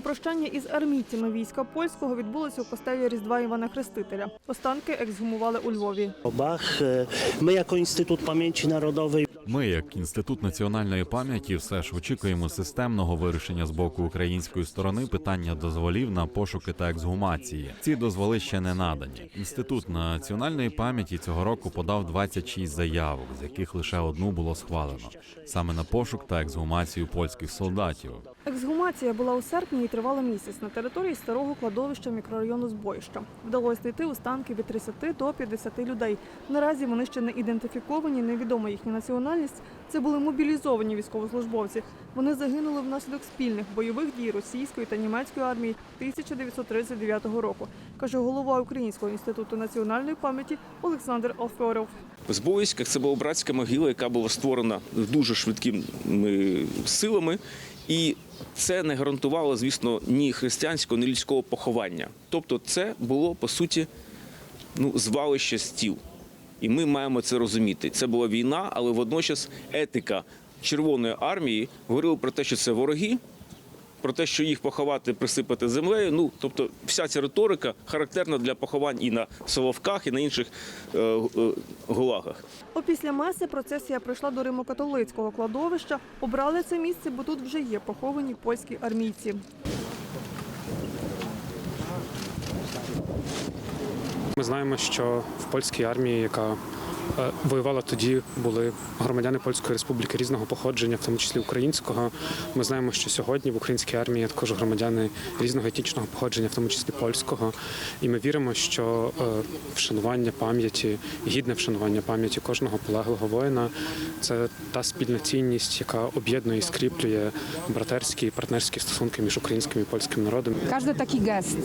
прощання із армійцями війська польського відбулося у костелі Різдва Івана Хрестителя. Останки ексгумували у Львові. Бах. Е, Ми, як Інститут пам'яті народової, Ми, як інститут національної пам'яті, все ж очікуємо системного вирішення з боку української сторони питання дозволів на пошуки та ексгумації. Ці дозволи ще не надані. Інститут національної пам'яті цього року подав 26 заявок, з яких лише одну було схвалено саме на пошук та ексгумацію польських солдатів. Ексгумація була у серпні і тривала місяць на території старого кладовища мікрорайону Збоїща. Вдалося знайти останки від 30 до 50 людей. Наразі вони ще не ідентифіковані, невідома їхня національність. Це були мобілізовані військовослужбовці. Вони загинули внаслідок спільних бойових дій російської та німецької армії 1939 року, каже голова Українського інституту національної пам'яті Олександр Алфьоров. В Збоїськах це була братська могила, яка була створена дуже швидкими силами, і це не гарантувало, звісно, ні християнського, ні людського поховання. Тобто, це було по суті ну, звалище стіл. І ми маємо це розуміти. Це була війна, але водночас етика Червоної армії говорила про те, що це вороги, про те, що їх поховати, присипати землею. Ну тобто, вся ця риторика характерна для поховань і на Соловках, і на інших е, е, гулагах. Опісля меси процесія прийшла до Римо-католицького кладовища. Обрали це місце, бо тут вже є поховані польські армійці. Ми знаємо, що в польській армії, яка воювала тоді, були громадяни Польської республіки різного походження, в тому числі українського. Ми знаємо, що сьогодні в українській армії також громадяни різного етнічного походження, в тому числі польського. І ми віримо, що е, вшанування пам'яті, гідне вшанування пам'яті кожного полеглого воїна це та спільна цінність, яка об'єднує і скріплює братерські і партнерські стосунки між українським і польським народом. Każdy taki gest,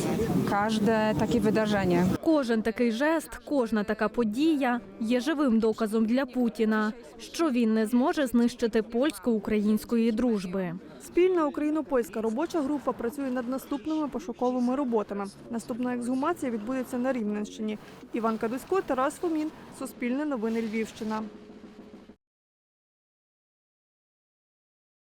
każde takie wydarzenie. Кожен такий жест, кожна така подія є живим доказом для Путіна, що він не зможе знищити польсько-української дружби. Спільна україно-польська робоча група працює над наступними пошуковими роботами. Наступна ексгумація відбудеться на Рівненщині. Іван Кадусько, Тарас Фомін, Суспільне новини Львівщина.